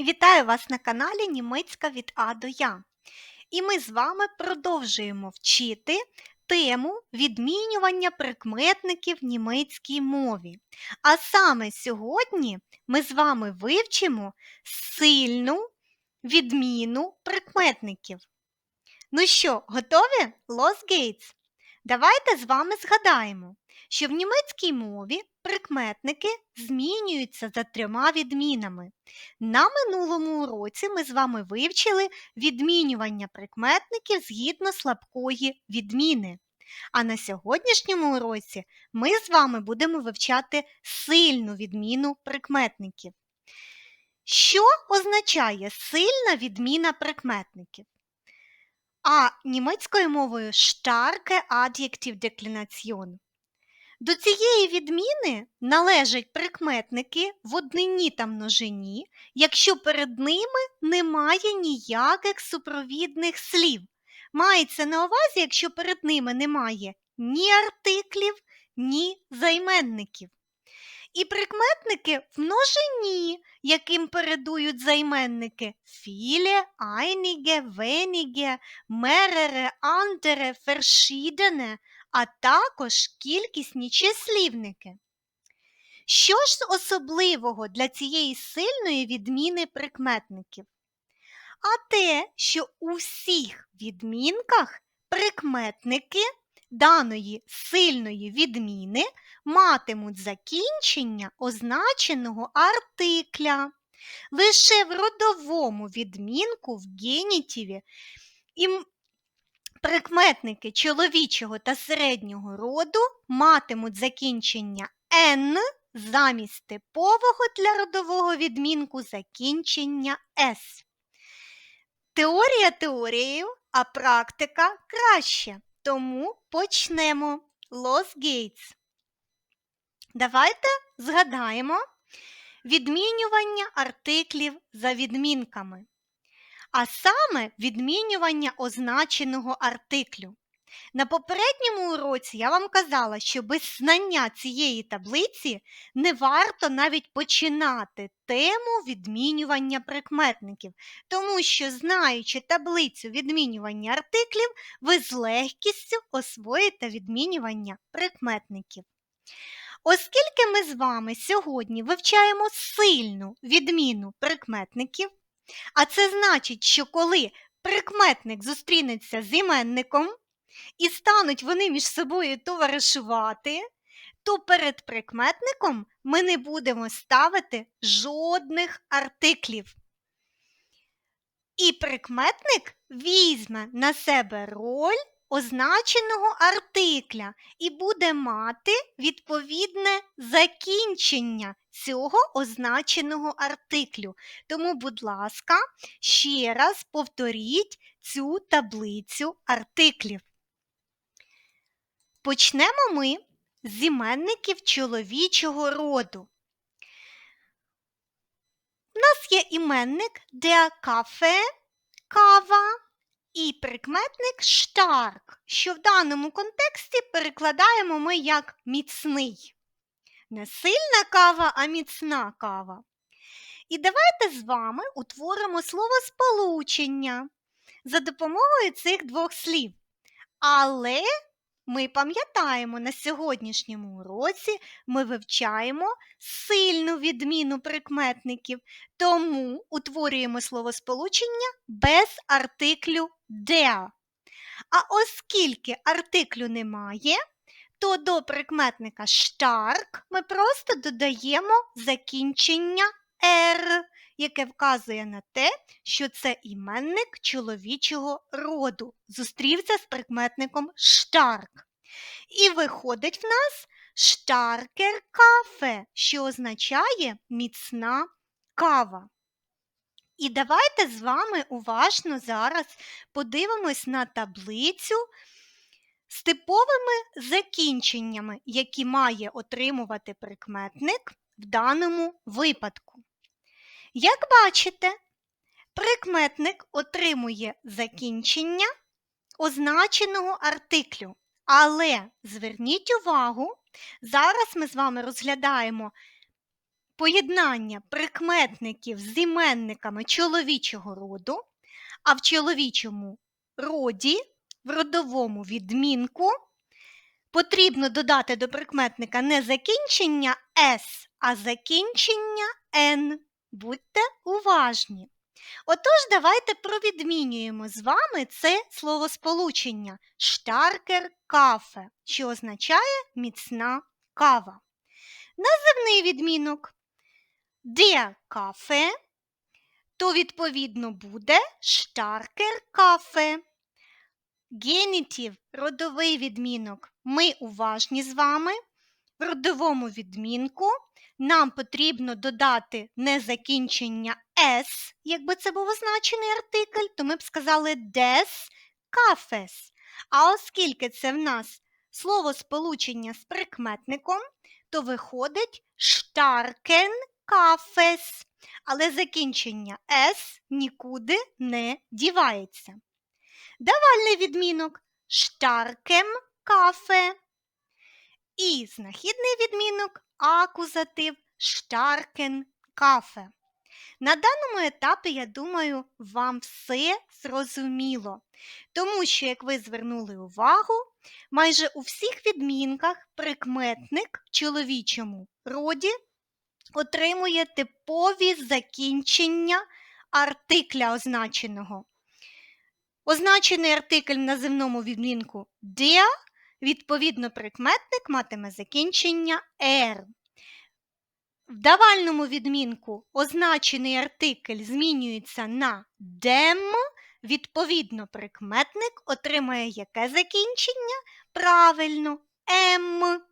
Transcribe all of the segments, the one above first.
Вітаю вас на каналі Німецька від А до Я. І ми з вами продовжуємо вчити тему відмінювання прикметників німецькій мові. А саме сьогодні ми з вами вивчимо сильну відміну прикметників. Ну що, готові? Los Gates! Давайте з вами згадаємо, що в німецькій мові прикметники змінюються за трьома відмінами. На минулому уроці ми з вами вивчили відмінювання прикметників згідно слабкої відміни. А на сьогоднішньому уроці ми з вами будемо вивчати сильну відміну прикметників. Що означає сильна відміна прикметників? А німецькою мовою starke Adjektivdeklination. До цієї відміни належать прикметники в однині та множині, якщо перед ними немає ніяких супровідних слів. Мається на увазі, якщо перед ними немає ні артиклів, ні займенників. І прикметники в множині, яким передують займенники viele, einige, wenige, mehrere, andere, verschiedene, а також кількісні числівники. Що ж особливого для цієї сильної відміни прикметників? А те, що у всіх відмінках прикметники даної сильної відміни матимуть закінчення означеного артикля. Лише в родовому відмінку в генітиві і прикметники чоловічого та середнього роду матимуть закінчення «н» замість типового для родового відмінку закінчення «с». Теорія теорією, а практика краще. Тому почнемо. Los Gates. Давайте згадаємо відмінювання артиклів за відмінками, а саме відмінювання означеного артиклю. На попередньому уроці я вам казала, що без знання цієї таблиці не варто навіть починати тему відмінювання прикметників, тому що, знаючи таблицю відмінювання артиклів, ви з легкістю освоїте відмінювання прикметників. Оскільки ми з вами сьогодні вивчаємо сильну відміну прикметників, а це значить, що коли прикметник зустрінеться з іменником, і стануть вони між собою товаришувати, то перед прикметником ми не будемо ставити жодних артиклів. І прикметник візьме на себе роль означеного артикля і буде мати відповідне закінчення цього означеного артиклю. Тому, будь ласка, ще раз повторіть цю таблицю артиклів. Почнемо ми з іменників чоловічого роду. У нас є іменник der Kaffee, кава і прикметник stark, що в даному контексті перекладаємо ми як міцний. Не сильна кава, а міцна кава. І давайте з вами утворимо словосполучення за допомогою цих двох слів. Але ми пам'ятаємо, на сьогоднішньому уроці ми вивчаємо сильну відміну прикметників, тому утворюємо словосполучення без артиклю der. А оскільки артиклю немає, то до прикметника stark ми просто додаємо закінчення «р», яке вказує на те, що це іменник чоловічого роду. Зустрівся з прикметником stark. І виходить в нас starker кафе, що означає міцна кава. І давайте з вами уважно зараз подивимось на таблицю з типовими закінченнями, які має отримувати прикметник в даному випадку. Як бачите, прикметник отримує закінчення означеного артиклю. Але зверніть увагу, зараз ми з вами розглядаємо поєднання прикметників з іменниками чоловічого роду, а в чоловічому роді, в родовому відмінку, потрібно додати до прикметника не закінчення «с», а закінчення «н». Будьте уважні. Отож, давайте провідмінюємо з вами це словосполучення штаркер кафе, що означає міцна кава. Називний відмінок der кафе, то відповідно буде штаркер кафе. Генітів родовий відмінок. Ми уважні з вами. В родовому відмінку нам потрібно додати не закінчення «с», якби це був означений артикль, то ми б сказали des Kaffes. А оскільки це в нас слово сполучення з прикметником, то виходить starken Kaffes. Але закінчення «с» нікуди не дівається. Давальний відмінок starkem Kaffee. І знахідний відмінок акузатив starken Kaffee. На даному етапі, я думаю, вам все зрозуміло, тому що, як ви звернули увагу, майже у всіх відмінках прикметник в чоловічому роді отримує типові закінчення артикля означеного. Означений артикль в називному відмінку der, відповідно, прикметник матиме закінчення er. В давальному відмінку означений артикль змінюється на dem, відповідно, прикметник отримає яке закінчення? Правильно, м.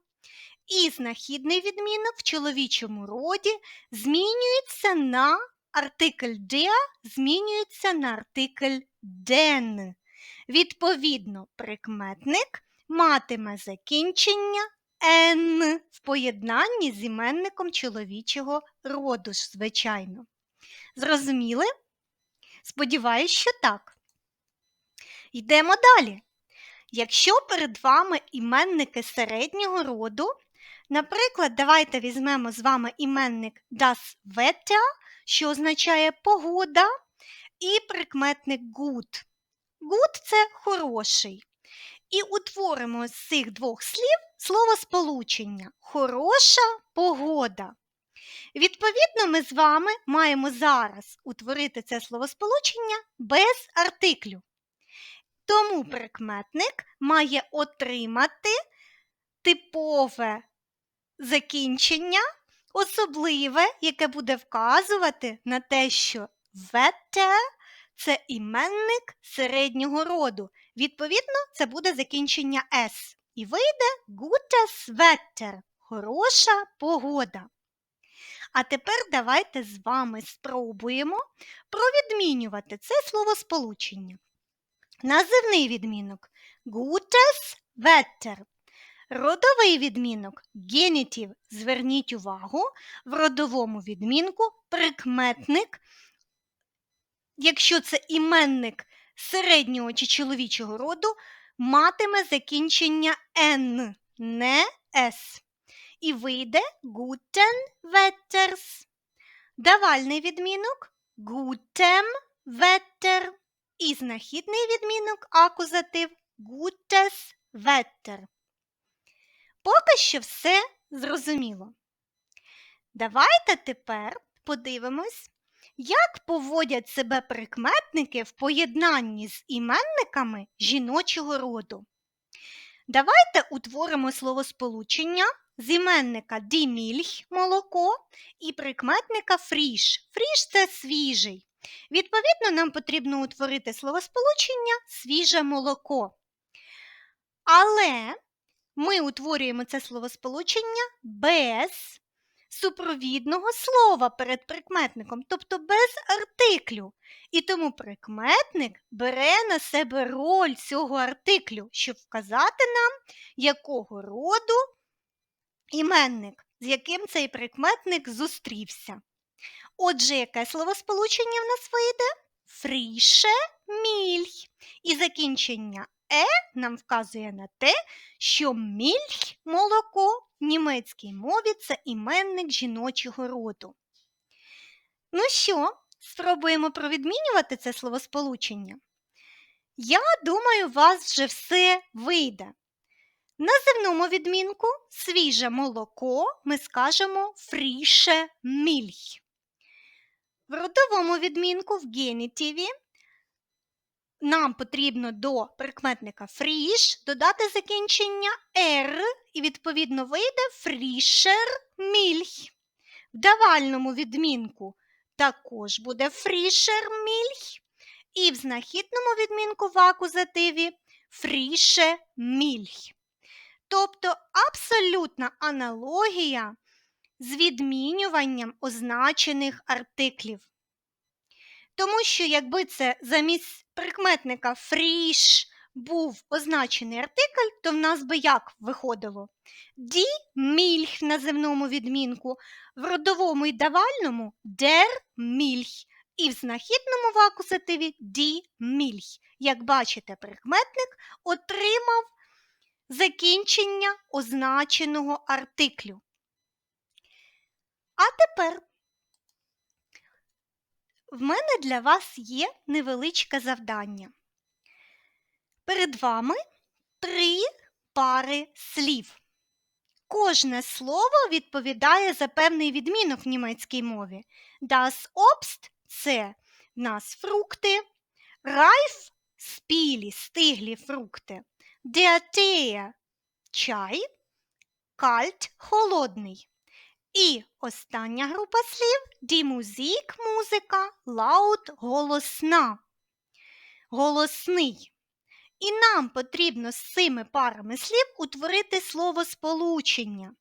І знахідний відмінок в чоловічому роді змінюється на артикль der, змінюється на артикль den. Відповідно, прикметник матиме закінчення Н в поєднанні з іменником чоловічого роду звичайно. Зрозуміли? Сподіваюсь, що так. Йдемо далі. Якщо перед вами іменники середнього роду, наприклад, давайте візьмемо з вами іменник das Wetter, що означає погода, і прикметник good. Good – це хороший. І утворимо з цих двох слів словосполучення хороша погода. Відповідно, ми з вами маємо зараз утворити це словосполучення без артиклю. Тому прикметник має отримати типове закінчення, особливе, яке буде вказувати на те, що вете це іменник середнього роду. Відповідно, це буде закінчення «с». І вийде gutes Wetter – хороша погода. А тепер давайте з вами спробуємо провідмінювати це словосполучення. Називний відмінок gutes Wetter. Родовий відмінок генітів. Зверніть увагу, в родовому відмінку прикметник, якщо це іменник середнього чи чоловічого роду, матиме закінчення «н», не «с». І вийде guten Wetters. Давальний відмінок gutem Wetter. І знахідний відмінок акузатив gutes Wetter. Поки що все зрозуміло. Давайте тепер подивимось, як поводять себе прикметники в поєднанні з іменниками жіночого роду. Давайте утворимо словосполучення з іменника дімільх молоко і прикметника фріш. Фріш це свіжий. Відповідно, нам потрібно утворити словосполучення свіже молоко. Але ми утворюємо це словосполучення без супровідного слова перед прикметником, тобто без артиклю. І тому прикметник бере на себе роль цього артиклю, щоб вказати нам, якого роду іменник, з яким цей прикметник зустрівся. Отже, яке словосполучення в нас вийде? Фріше мільх. І закінчення е нам вказує на те, що мільх молоко в німецькій мові це іменник жіночого роду. Ну що, спробуємо провідмінювати це словосполучення? Я думаю, у вас вже все вийде. На земному відмінку свіже молоко ми скажемо фріше мільх. В родовому відмінку в генітиві нам потрібно до прикметника фріш додати закінчення «р» і відповідно вийде фрішер мільх. В давальному відмінку також буде фрішер мільх. І в знахідному відмінку в акузативі фріше мільх. Тобто абсолютна аналогія з відмінюванням означених артиклів. Тому що, якби це замість прикметника фріш був означений артикль, то в нас би як виходило? Ді мільх на земному відмінку, в родовому і давальному дер мільх, і в знахідному в акузативі ді мільх. Як бачите, прикметник отримав закінчення означеного артиклю. А тепер в мене для вас є невеличке завдання. Перед вами три пари слів. Кожне слово відповідає за певний відмінок в німецькій мові. Das Obst – це в нас фрукти, Reif – спілі, стиглі фрукти, Der Tee – чай, Kalt – холодний. І остання група слів Musik – музика, laut – голосна, голосний. І нам потрібно з цими парами слів утворити словосполучення.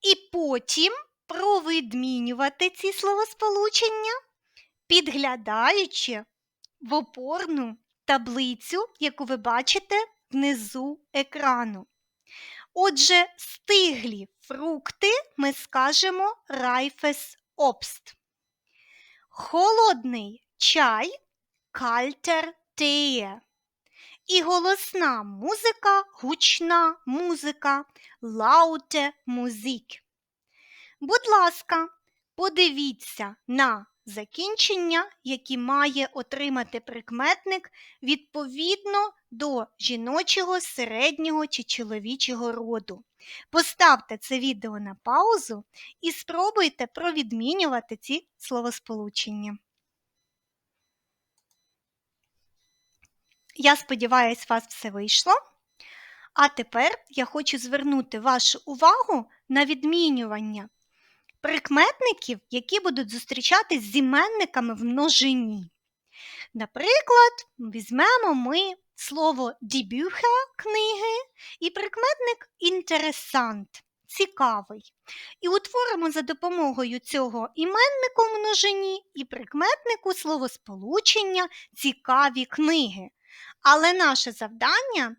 І потім провідмінювати ці словосполучення, підглядаючи в опорну таблицю, яку ви бачите внизу екрану. Отже, стиглі фрукти ми скажемо Reifes Obst. Холодний чай Kalter Tee. І голосна музика, гучна музика, laute Musik. Будь ласка, подивіться на закінчення, які має отримати прикметник відповідно до жіночого, середнього чи чоловічого роду. Поставте це відео на паузу і спробуйте провідмінювати ці словосполучення. Я сподіваюся, у вас все вийшло. А тепер я хочу звернути вашу увагу на відмінювання прикметників, які будуть зустрічатись з іменниками в множині. Наприклад, візьмемо ми слово дібюха книги і прикметник інтересант цікавий. І утворимо за допомогою цього іменнику в множині і прикметнику словосполучення цікаві книги. Але наше завдання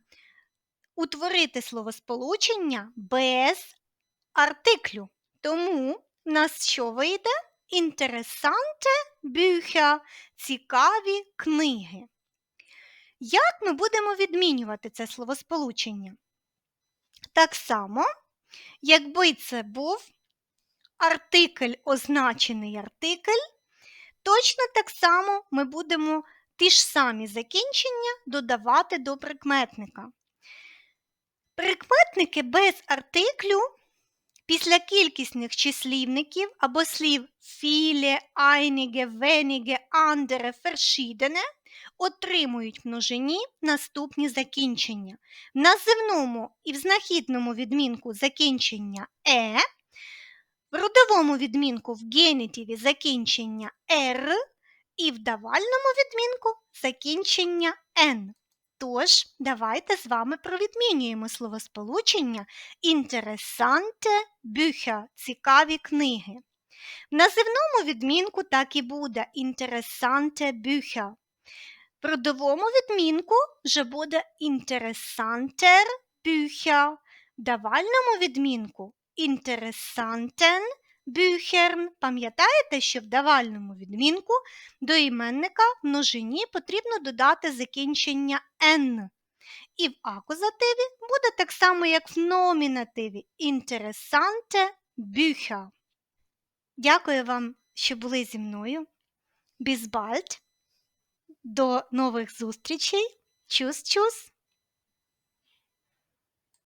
утворити словосполучення без артиклю. Тому в нас що вийде? Інтересанте бюхя, цікаві книги. Як ми будемо відмінювати це словосполучення? Так само, якби це був артикль, означений артикль, точно так само ми будемо ті ж самі закінчення додавати до прикметника. Прикметники без артиклю після кількісних числівників або слів viele, einige, wenige, andere, verschiedene отримують множині наступні закінчення. В називному і в знахідному відмінку закінчення е, в родовому відмінку в генітиві закінчення «р», і в давальному відмінку закінчення «н». Тож, давайте з вами провідмінюємо словосполучення інтересанте бюхер цікаві книги. В називному відмінку так і буде інтересанте бюхер. Родовому відмінку вже буде інтересантер. В давальному відмінку інтересантен бюхерн. Пам'ятаєте, що в давальному відмінку до іменника в множині потрібно додати закінчення «н». і в акузативі буде так само, як в номінативі interessante Bücher. Дякую вам, що були зі мною. Bis bald. До нових зустрічей. Чус-чус!